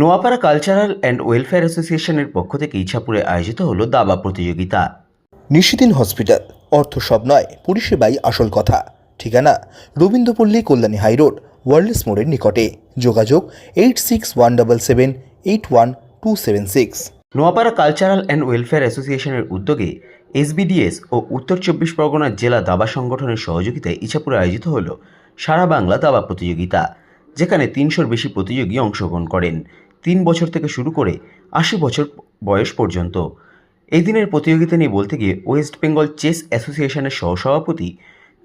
Noapara cultural and welfare অ্যাসোসিয়েশনের পক্ষ থেকে ইছাপুরে আয়োজিত হলো দাবা প্রতিযোগিতা। নিশিদিন হসপিটাল অর্থ সব নয় পরিষেবাই আসল কথা। ঠিকানা রবীন্দ্রপল্লী কল্যাণী হাইরোড ওয়ার্ল্ডস মোড়ের নিকটে। যোগাযোগ eight six one double seven eight one two seven six. Noapara cultural and welfare অ্যাসোসিয়েশনের উদ্যোগে এসবিডিএস ও উত্তর চব্বিশ পরগনার জেলা দাবা সংগঠনের সহযোগিতায় ইছাপুরে আয়োজিত হলো সারা বাংলা দাবা প্রতিযোগিতা যেখানে তিনশোর বেশি প্রতিযোগী অংশগ্রহণ করেন। তিন বছর থেকে শুরু করে আশি বছর বয়স পর্যন্ত। এই দিনের প্রতিযোগিতা নিয়ে বলতে গিয়ে ওয়েস্ট বেঙ্গল চেস অ্যাসোসিয়েশনের সহসভাপতি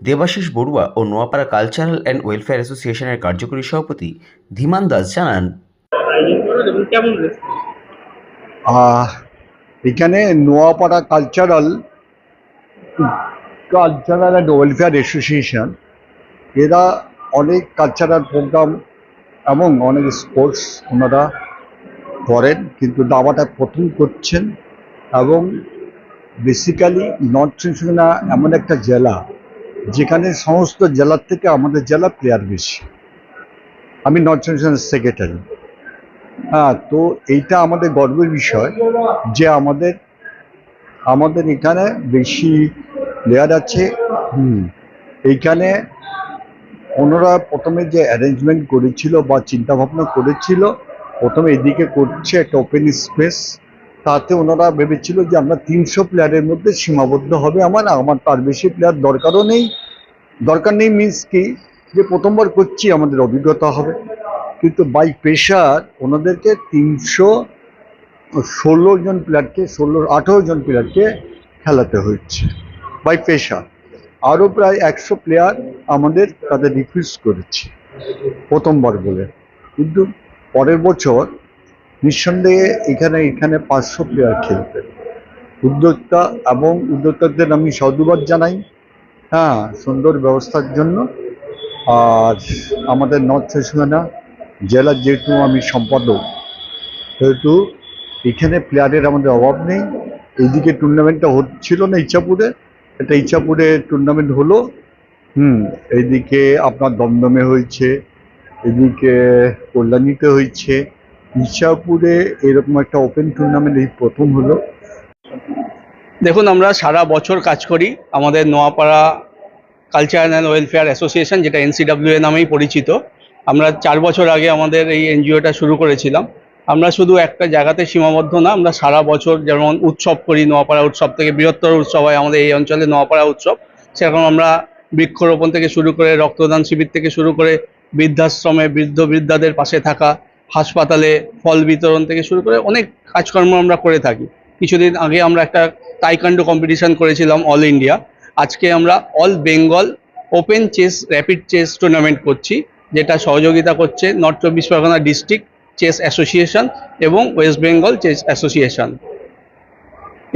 দেবাশিস বড়ুয়া ও নোয়াপাড়া কালচারাল অ্যান্ড ওয়েলফেয়ার অ্যাসোসিয়েশনের কার্যকরী সভাপতি ধীমান দাস জানান। এখানে Noapara cultural cultural and welfare association, এরা অনেক কালচারাল প্রোগ্রাম এবং অনেক স্পোর্টস ওনারা করেন, কিন্তু দাবাটা প্রথম করছেন এবং বেসিক্যালি নর্থ ত্রিপুরা এমন একটা জেলা যেখানে সমস্ত জেলার থেকে আমাদের জেলা প্লেয়ার বেশি। আমি নর্থ ত্রিপুরা সেক্রেটারি হ্যাঁ তো এইটা আমাদের গর্বের বিষয় যে আমাদের আমাদের এখানে বেশি প্লেয়ার আছে। হুম, এইখানে ওনারা প্রথমে যে অ্যারেঞ্জমেন্ট করেছিল বা চিন্তা ভাবনা করেছিল প্রথমে এদিকে করছে একটা ওপেন স্পেস তাতে ওনারা ভেবেছিল যে আমরা তিনশো প্লেয়ারের মধ্যে সীমাবদ্ধ হবে আমার আমার তার বেশি প্লেয়ার দরকারও নেই। দরকার নেই মিন্স কি? যে প্রথমবার করছি, আমাদের অভিজ্ঞতা হবে। কিন্তু বাই প্রেশার ওনাদেরকে তিনশো ষোলো জন প্লেয়ারকে ষোলো, আঠেরো জন প্লেয়ারকে খেলাতে হচ্ছে বাই প্রেশার আরও প্রায় একশো প্লেয়ার আমাদের তাদের রিকোয়েস্ট করেছে প্রথমবার বলে। কিন্তু পরের বছর নিঃসন্দেহে এখানে এখানে পাঁচশো প্লেয়ার খেলবে। উদ্যোক্তা এবং উদ্যোক্তাদের আমি সদুবাদ জানাই। হ্যাঁ সুন্দর ব্যবস্থার জন্য। আর আমাদের নর্থ চব্বিশ জেলার যেহেতু আমি সম্পাদক, সেহেতু এখানে প্লেয়ারের আমাদের অভাব নেই। এইদিকে টুর্নামেন্টটা হচ্ছিল না ইচ্ছাপুরে। এটা ইচ্ছাপুরে টুর্নামেন্ট হলো। হুম, এইদিকে আপনার দমদমে হয়েছে এদিকে কল্যাণীতে হয়েছে। ইচ্ছাপুরে এরকম একটা ওপেন টুর্নামেন্ট এই প্রথম হলো। দেখুন, আমরা সারা বছর কাজ করি। আমাদের Noapara cultural and welfare association যেটা এনসিডাব্লিউ নামেই পরিচিত। আমরা চার বছর আগে আমাদের এই এনজিওটা শুরু করেছিলাম। আমরা শুধু একটা জায়গাতে সীমাবদ্ধ না, আমরা সারা বছর যেমন উৎসব করি, নোয়াপাড়া উৎসব থেকে বৃহত্তর উৎসব হয় আমাদের এই অঞ্চলে, নোয়াপাড়া উৎসব। সেরকম আমরা বৃক্ষরোপণ থেকে শুরু করে, রক্তদান শিবির থেকে শুরু করে বৃদ্ধাশ্রমে বৃদ্ধ বৃদ্ধাদের পাশে থাকা, হাসপাতালে ফল বিতরণ থেকে শুরু করে অনেক কাজকর্ম আমরা করে থাকি। কিছুদিন আগে আমরা একটা তাইকান্ডো কম্পিটিশন করেছিলাম অল ইন্ডিয়া আজকে আমরা all Bengal open chess rapid chess tournament করছি, যেটা সহযোগিতা করছে নর্থ চব্বিশ পরগনা ডিস্ট্রিক্ট চেস অ্যাসোসিয়েশন এবং ওয়েস্ট বেঙ্গল চেস অ্যাসোসিয়েশন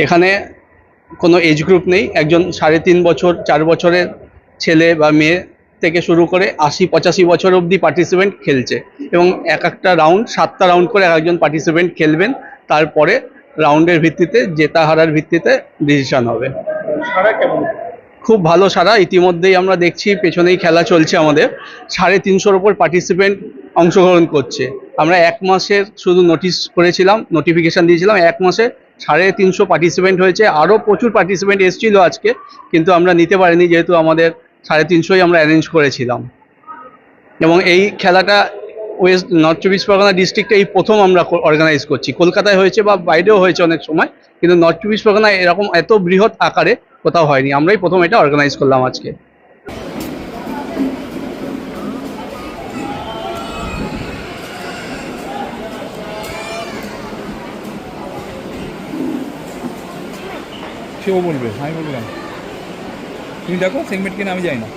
এখানে কোনো এজ গ্রুপ নেই, একজন সাড়ে তিন বছর, চার বছরের ছেলে বা মেয়ে থেকে শুরু করে আশি পঁচাশি বছর অবধি পার্টিসিপেন্ট খেলছে। এবং এক একটা রাউন্ড সাতটা রাউন্ড করে এক একজন পার্টিসিপেন্ট খেলবেন। তারপরে রাউন্ডের ভিত্তিতে জেতা হারার ভিত্তিতে ডিসিশন হবে। খুব ভালো সারা। ইতিমধ্যেই আমরা দেখছি পেছনেই খেলা চলছে আমাদের। সাড়ে তিনশোর ওপর পার্টিসিপেন্ট অংশগ্রহণ করছে। আমরা এক মাসের শুধু নোটিশ করেছিলাম নোটিফিকেশান দিয়েছিলাম এক মাসে সাড়ে তিনশো পার্টিসিপেন্ট হয়েছে। আরও প্রচুর পার্টিসিপেন্ট এসেছিল আজকে কিন্তু আমরা নিতে পারিনি যেহেতু আমাদের তিনশোই আমরা অ্যারেঞ্জ করেছিলাম। এবং এই খেলাটা ওয়েস্ট নর্থ চব্বিশ পরগনা ডিস্ট্রিক্টে এই প্রথম আমরা অর্গানাইজ করছি। কলকাতায় হয়েছে বা বাইরেও হয়েছে অনেক সময়, কিন্তু নর্থ চব্বিশ পরগনায় এরকম এত বৃহৎ আকারে কোথাও হয়নি। আমরাই প্রথম এটা অর্গানাইজ করলাম আজকে। সেও বলবে, আমি কেন তুমি দেখো সেগমেন্ট কিনা আমি যাই না।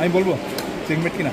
আমি বলব সেগমেন্ট কিনা।